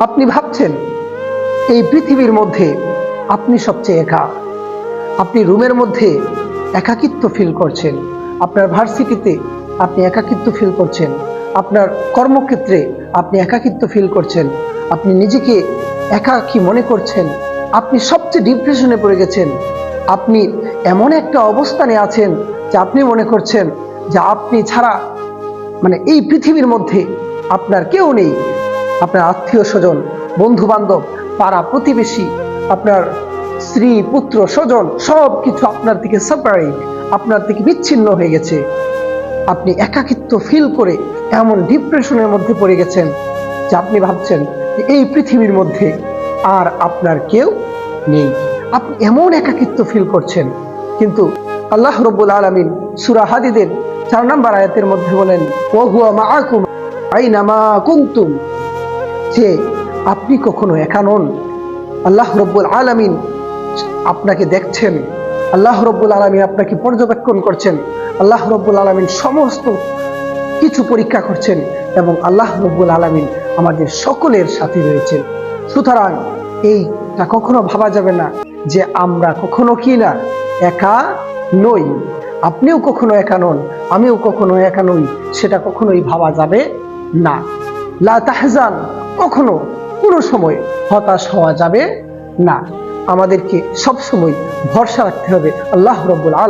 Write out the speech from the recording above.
আপনি ভাবছেন, এই পৃথিবীর মধ্যে আপনি সবচেয়ে একা। আপনি রুমের মধ্যে একাকিত্ব ফিল করছেন। আপনার ভার্সিটিতে আপনি একাকিত্ব ফিল করছেন। আপনার কর্মক্ষেত্রে আপনি একাকিত্ব ফিল করছেন। আপনি নিজেকে একাকী মনে করছেন? আপনি সবচেয়ে ডিপ্রেশনে পড়ে গেছেন। আপনি এমন একটা অবস্থানে আছেন যে আপনি মনে করছেন যে আপনি ছাড়া মানে এই পৃথিবীর মধ্যে আপনার কেউ নেই। আপনার আত্মীয় স্বজন বন্ধু বান্ধব পাড়া প্রতিবেশী, আপনার স্ত্রী, পুত্র, স্বজন সব কিছু আপনার থেকে সেপারেট আপনার থেকে বিচ্ছিন্ন হয়ে গেছে। আপনি একাকিত্ব ফিল করে এমন ডিপ্রেশনের মধ্যে পড়ে গেছেন, যে আপনি ভাবছেন যে এই পৃথিবীর মধ্যে আর আপনার কেউ নেই। আপনি এমন একাকিত্ব ফিল করছেন। কিন্তু আল্লাহ রব্বুল আলমিন সুরা হাদিদের চার নম্বর আয়াতের মধ্যে বলেন ওহুয়া মাআকুম আইনামা কুনতুম। যে আপনি কখনো একা নন। আল্লাহ রব্বুল আলামিন আপনাকে দেখছেন। আল্লাহ রব্বুল আলমিন আপনাকে পর্যবেক্ষণ করছেন। আল্লাহ রব্বুল আলমিন সমস্ত কিছু পরীক্ষা করছেন এবং আল্লাহ রব্বুল আলমিন আমাদের সকলের সাথে রয়েছেন। সুতরাং এইটা কখনো ভাবা যাবে না যে আমরা কখনো কি না একা নই। আপনিও কখনো একা নন, আমিও কখনো একা নই, সেটা কখনোই ভাবা যাবে না। লা তাহজান। কখনো কোনো সময় হতাশ হওয়া যাবে না। আমাদেরকে সবসময় ভরসা রাখতে হবে। আল্লাহ রব্বুল আলম